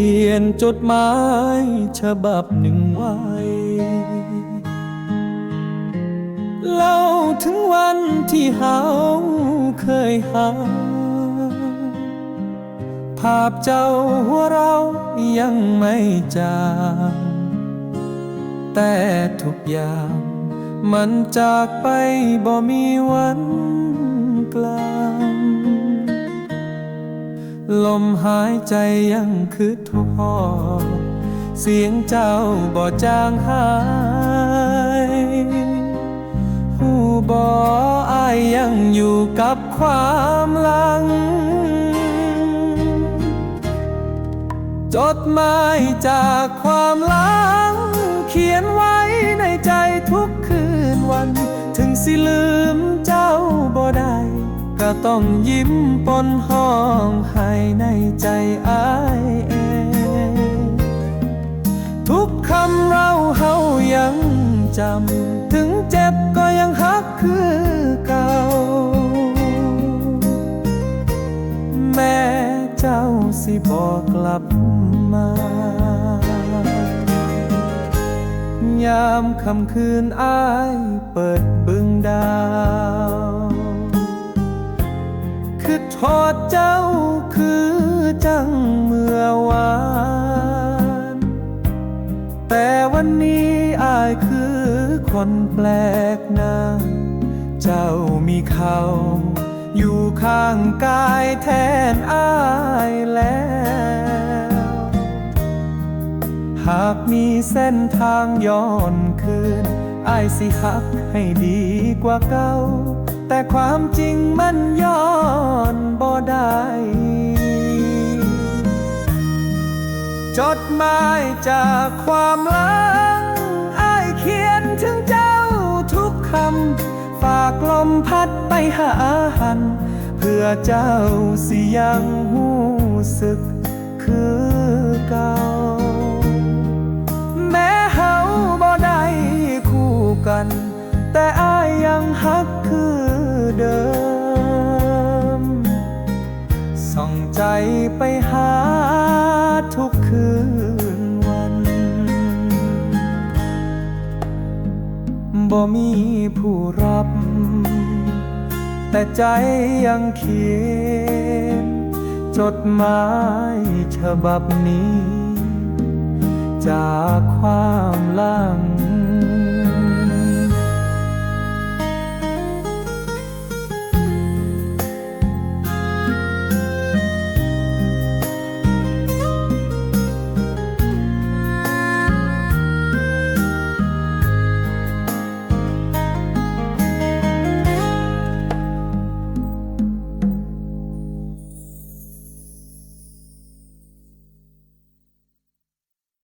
ขียนจดหมายฉบับหนึ่งไว้เล่าถึงวันที่เฮาเคยหา ภาพเจ้าหัวเรายังไม่จางแต่ทุกอย่างมันจากไปบ่มีวัน ลมหายใจยังคือทอเสียงเจ้าบ่จางหายหูบออายยังอยู่กับความหลัง จดหมายจากความหลัง เขียนไว้ในใจทุกคืนวัน ถึงสิลืมเจ้าบ่ได้ ก็ต้องยิ้มปนห้องให้ในใจอายเอง ทุกคำเราเฮายังจำ ถึงเจ็บก็ยังฮักคือเก่า แม่เจ้าสิบอกกลับมายามค่ำคืนอายเปิดบึงดาว จังเมื่อวาน แต่วันนี้อายคือคนแปลกหน้า เจ้ามีเขา อยู่ข้างกายแทนอายแล้ว หากมีเส้นทางย้อนคืนอายสิหักให้ดีกว่าเก่าแต่ความจริงมันย้อนบ่ได้ จดหมายจากความหลังอายเขียนถึงเจ้าทุกคำ ฝากลมพัดไปหาหัน เพื่อเจ้าสิยังหูสึกคือเก่า คืนวันบ่มีผู้รับ แต่ใจยังเขียน จดหมายฉบับนี้ จากความลาง